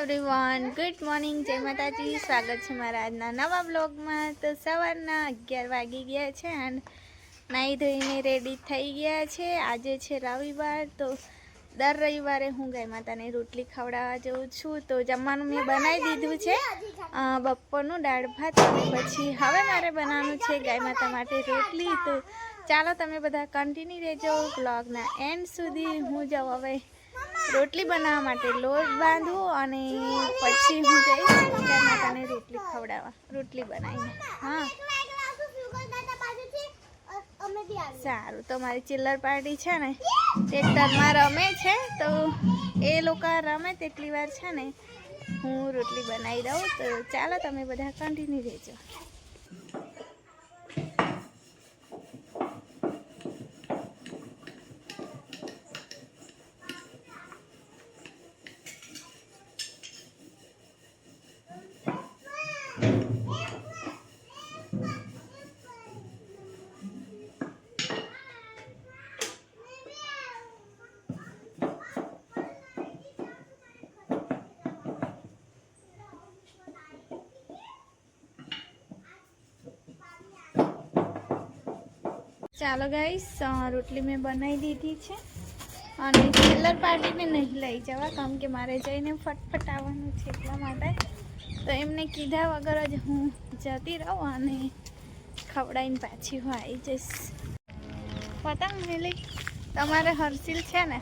Everyone good morning જય માતાજી. સ્વાગત છે મારા આજના નવા બ્લોગમાં તો સવારના અગિયાર વાગી ગયા છે અને નાહી ધોઈને રેડી થઈ ગયા છે. આજે છે રવિવાર, તો દર રવિવારે હું ગાય માતાને રોટલી ખવડાવવા જઉં છું. તો જમવાનું મેં બનાવી દીધું છે. બપોરનું દાળ ભાત પછી હવે મારે બનાવવાનું છે ગાય માતા માટે રોટલી. તો ચાલો તમે બધા કન્ટિન્યુ રહેજો. બ્લોગના એન્ડ સુધી હું જાઉં હવે. રોટલી બનાવવા માટે લોટ બાંધવો અને પછી હું જઈશ ગાય માતાને રોટલી ખવડાવવા. રોટલી બનાવીને. હા. સારું, તો મારી ચિલ્લર પાર્ટી છે ને ટ્રેક્ટરમાં રમે છે, તો એ લોકો રમે તેટલી વાર છે ને, હું રોટલી બનાવી દઉં, તો ચાલો તમે બધા કન્ટિન્યુ રહેજો. ચાલો ગાઈસ રોટલી મેં બનાવી દીધી છે. અને ચિલ્લર પાર્ટીને નહીં લઈ જવા, કારણ કે મારે જઈને ફટફટ આવવાનું છે એટલા માટે. તો એમને કીધા વગર જ હું જતી રહું અને ખવડાવીને પાછી હું આવી જઈશ. પતંગ મેલી. તમારે હર્ષિલ છે ને,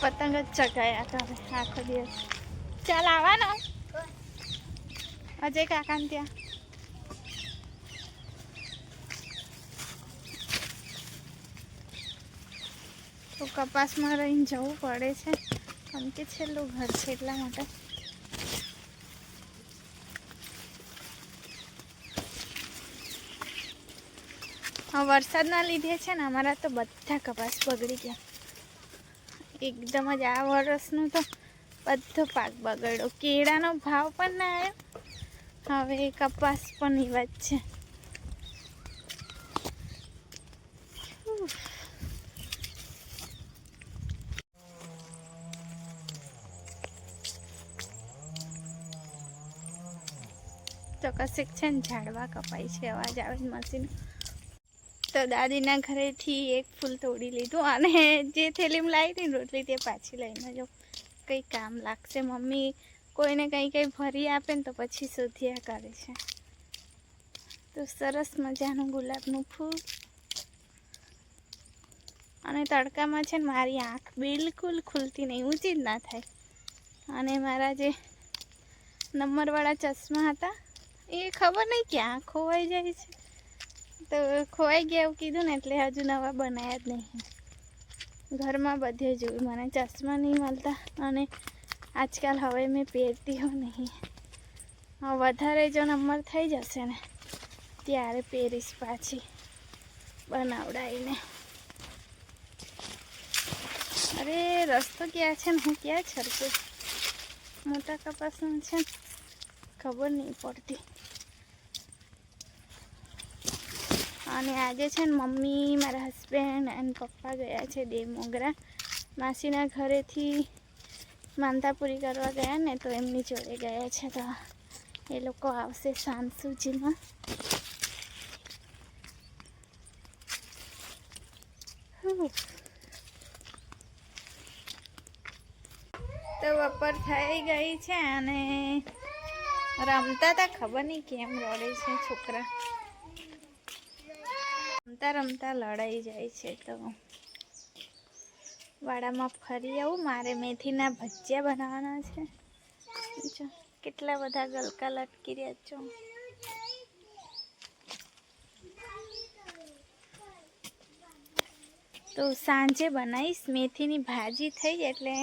પતંગ જ ચગાયા કરે આખો દિવસ. ચાલ આવવાનો. અજય કાકાને ત્યાં. તો કપાસમાં રહીને જવું પડે છે. કેમ કે છેલ્લું ઘર છે એટલા માટે. વરસાદના લીધે છે ને અમારા તો બધા કપાસ બગડી ગયા. એકદમ જ આ વર્ષનું તો બધો પાક બગડ્યો. કેળાનો ભાવ પણ ના આવ્યો. હવે કપાસ પણ એવા જ છે. તો કશેક છે ને ઝાડવા કપાય છે, અવાજ આવે છે મશીન તો દાદીના ઘરેથી એક ફૂલ તોડી લીધું અને જે થેલીમાં લાવી ને રોટલી તે પાછી લઈને જો કંઈ કામ લાગશે. મમ્મી કોઈને કંઈ કંઈ ભરી આપે ને તો પછી શોધ્યા કરે છે. તો સરસ મજાનું ગુલાબનું ફૂલ. અને તડકામાં છે ને મારી આંખ બિલકુલ ખુલતી નહીં, ઊંચી જ ના થાય. અને મારા જે નંબરવાળા ચશ્મા હતા એ ખબર નહીં ક્યાં ખોવાઈ જાય છે. તો ખોવાઈ ગયા એવું કીધું ને એટલે હજુ નવા બનાવ્યા જ નહીં. ઘરમાં બધે જોયું મને ચશ્મા નહીં મળતા અને આજકાલ હવે મેં પહેરતી હોઉં નહીં વધારે જો નંબર થઈ જશે ને, ત્યારે પહેરીશ પાછી બનાવડાવીને અરે રસ્તો ક્યાં છે ને? હું ક્યાં છરકું મોટા કપાસનું છે ખબર નહીં પડતી. અને આજે છે ને મમ્મી, મારા હસબન્ડ અને પપ્પા ગયા છે દેવ મોગરા. માસીના ઘરેથી માનતા પૂરી કરવા ગયા ને તો એમની જોડે ગયા છે તો એ લોકો આવશે સાંજ સુધીમાં તો બપોર થઈ ગઈ છે અને રમતા હતા ખબર નહીં કેમ રડે છે છોકરા. રમતા રમતા લડાઈ જાય છે તો વાડામાં ફરી આવું. મારે મેથીના ભજીયા બનાવવાના છે. કેટલા બધા ગલકા લટકી રહ્યા છો. તો સાંજે બનાવીશ. મેથીની ભાજી થઈ એટલે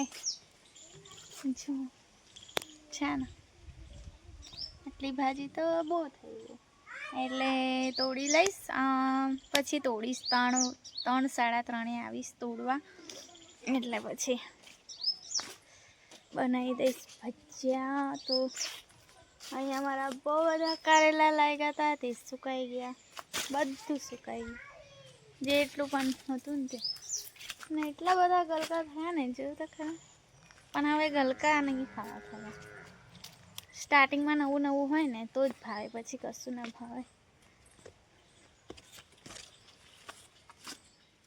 જો છે ને આટલી ભાજી તો બહુ થઈ ગઈ. એટલે તોડી લઈશ. પછી તોડીશ. ત્રણ ત્રણ સાડા ત્રણે આવીશ તોડવા. એટલે પછી બનાવી દઈશ ભજીયા. તો અહીંયા મારા બહુ બધા કારેલા લાગ્યા હતા. તે સુકાઈ ગયા. બધું સુકાઈ ગયું. જે એટલું પણ હતું ને તે. ને એટલા બધા ગલકા થયા ને, જોયું તો ખરા. પણ હવે ગલકા નહીં ખાવા થયા સ્ટાર્ટિંગમાં નવું નવું હોય ને, તો જ ભાવે, પછી કશું ના ભાવે.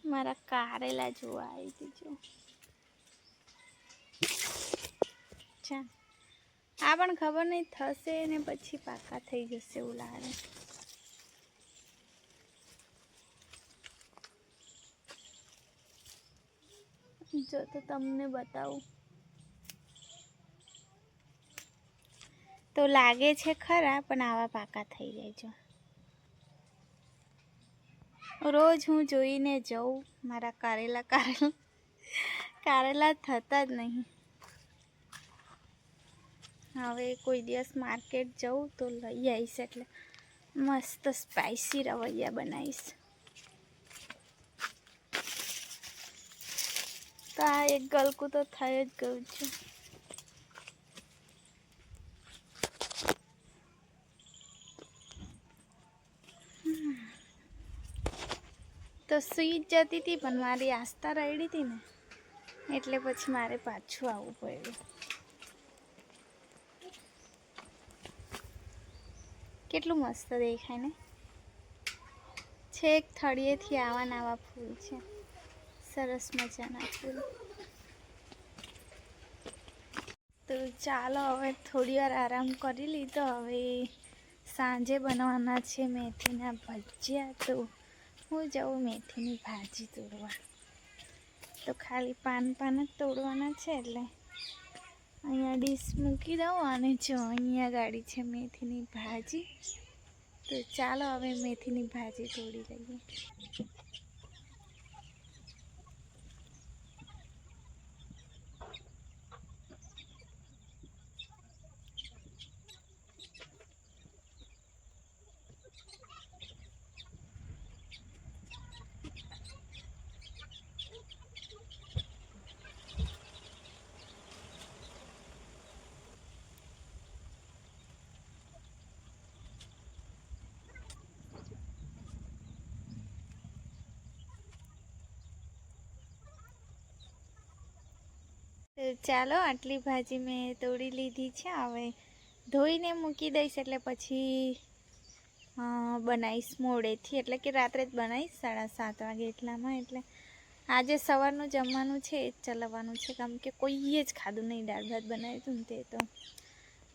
મારા કારેલા જોવા આવી દીજો અચ્છા આ પણ ખબર નહીં, થશે ને પછી પાકા થઈ જશે એવું લાગે. જો તો તમને બતાવું. તો લાગે છે ખરા, પણ આવા પાકા થઈ જાય જો. રોજ હું જોઈને જઉં, મારા કારેલા કારેલા કારેલા થતા જ નહીં. હવે કોઈ દિવસ માર્કેટ જઉં તો લઈ આવીશ એટલે મસ્ત સ્પાઇસી રવૈયા બનાવીશ. તો આ એક ગલકું તો થઈ જ ગયું છે. તો સુઈ જ જતી હતી, પણ મારી આસ્થા રડી હતી ને, એટલે પછી મારે પાછું આવવું પડ્યું. કેટલું મસ્ત દેખાય ને? છેક થળિયેથી આવા નવા ફૂલ છે. સરસ મજાના ફૂલ. તો ચાલો હવે થોડી વાર આરામ કરી લીધો. હવે સાંજે બનવાના છે મેથીના ભજીયા તો. હું જાઉં મેથીની ભાજી તોડવા. તો ખાલી પાન પાન જ તોડવાના છે એટલે અહીંયા ડીશ મૂકી દઉં અને જો અહીંયા ગાડી છે મેથીની ભાજી. તો ચાલો હવે મેથીની ભાજી તોડી લઈએ. ચાલો, આટલી ભાજી મેં તોડી લીધી છે. હવે ધોઈને મૂકી દઈશ એટલે પછી બનાવીશ મોડેથી. એટલે કે રાત્રે જ બનાવીશ, સાડા સાત વાગે એટલામાં. એટલે આજે સવારનું જમવાનું છે, એ જ ચલાવવાનું છે કારણ કે કોઈએ જ ખાધું નહીં. દાળ ભાત બનાવ્યું હતું ને તે તો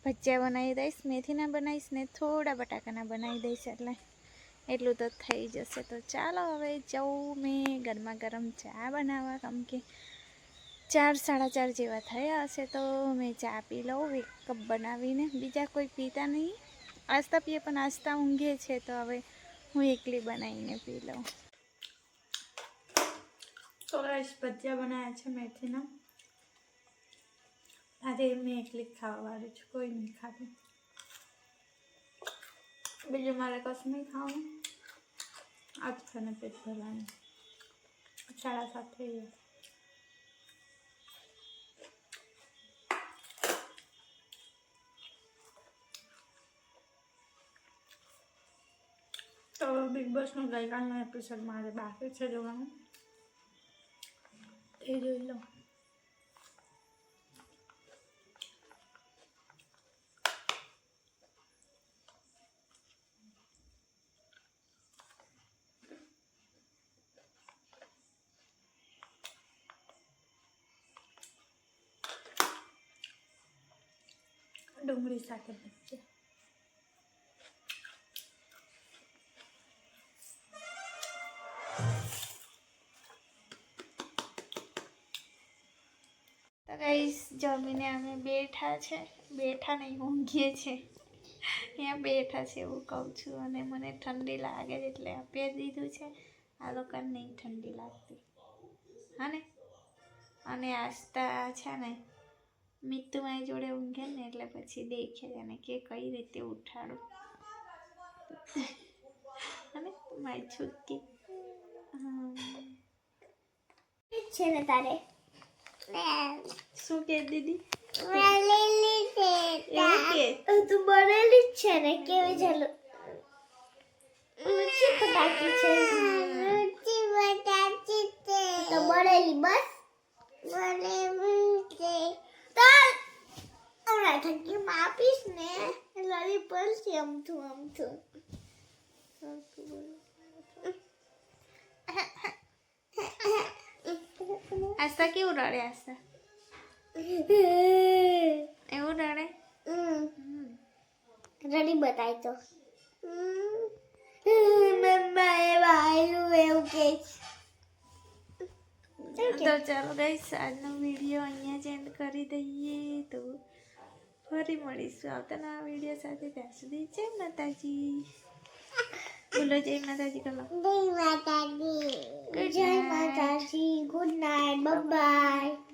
ભજીયા બનાવી દઈશ મેથીના બનાવીશ ને થોડા બટાકાના બનાવી દઈશ એટલે એટલું તો થઈ જશે. તો ચાલો, હવે જવું મેં ગરમા ગરમ ચા બનાવવા કેમ કે ચાર, સાડા ચાર જેવા થયા હશે તો મેં ચા પી લઉં, એક કપ બનાવીને, બીજા કોઈ પીતા નહીં. આસ્તા પીએ પણ આસ્તા ઊંઘે છે તો હવે હું એકલી બનાવીને પી લઉં. તો ગાઈસ ભજીયા બનાવ્યા છે મેથીના. આજે મેં એકલી જ ખાવાવાળી છું, કોઈ નહીં ખાતું. બીજું મારે કશું નહીં ખાવાનું. આજ ખાને પેટ ભરવાનું. સાડા સાત થઈ ગયા. બોસનો ગઈકાલનો એપિસોડ મારે બાકી છે જોવાનું એ જોઈ લો ડુંગળી સાથે ભજીયા ગાઈસ જમીને અમે બેઠા છે. બેઠા નહીં, ઊંઘીએ છે અહીંયા બેઠા છે એવું કહું છું અને મને ઠંડી લાગે છે એટલે આપી દીધું છે. આ લોકોને નહીં ઠંડી લાગતી. હા અને આસ્તા છે ને મિત્તુ મારી જોડે ઊંઘે ને એટલે પછી દેખે અને કે કઈ રીતે ઉઠાડું. અને મારી છૂટકી. છે ને તારે? શું કે દીદી? તું બનેલી જ છે ને કેવી ચાલુ ઊંચી પટાકી છે. ઊંચી પટાકી છે. તો બનેલી બસ? બનેલી છે. તો મારા થકી માપીશ ને લડી પડશે આમ થું આમ થું આસ્તા કેવું રડે આસ્તા એવું રડે રડી બતાય તો મમ્મા એ વાયુ એવું કે તો ચાલો ગાઈસ આજનો વીડિયો અહીંયા જ એન્ડ કરી દઈએ તો ફરી મળીશું આવતાના વીડિયો સાથે ત્યાં સુધી જય માતાજી બોલો જય માતાજી કલો જય માતાજી. જય. માતાજી. Good night bye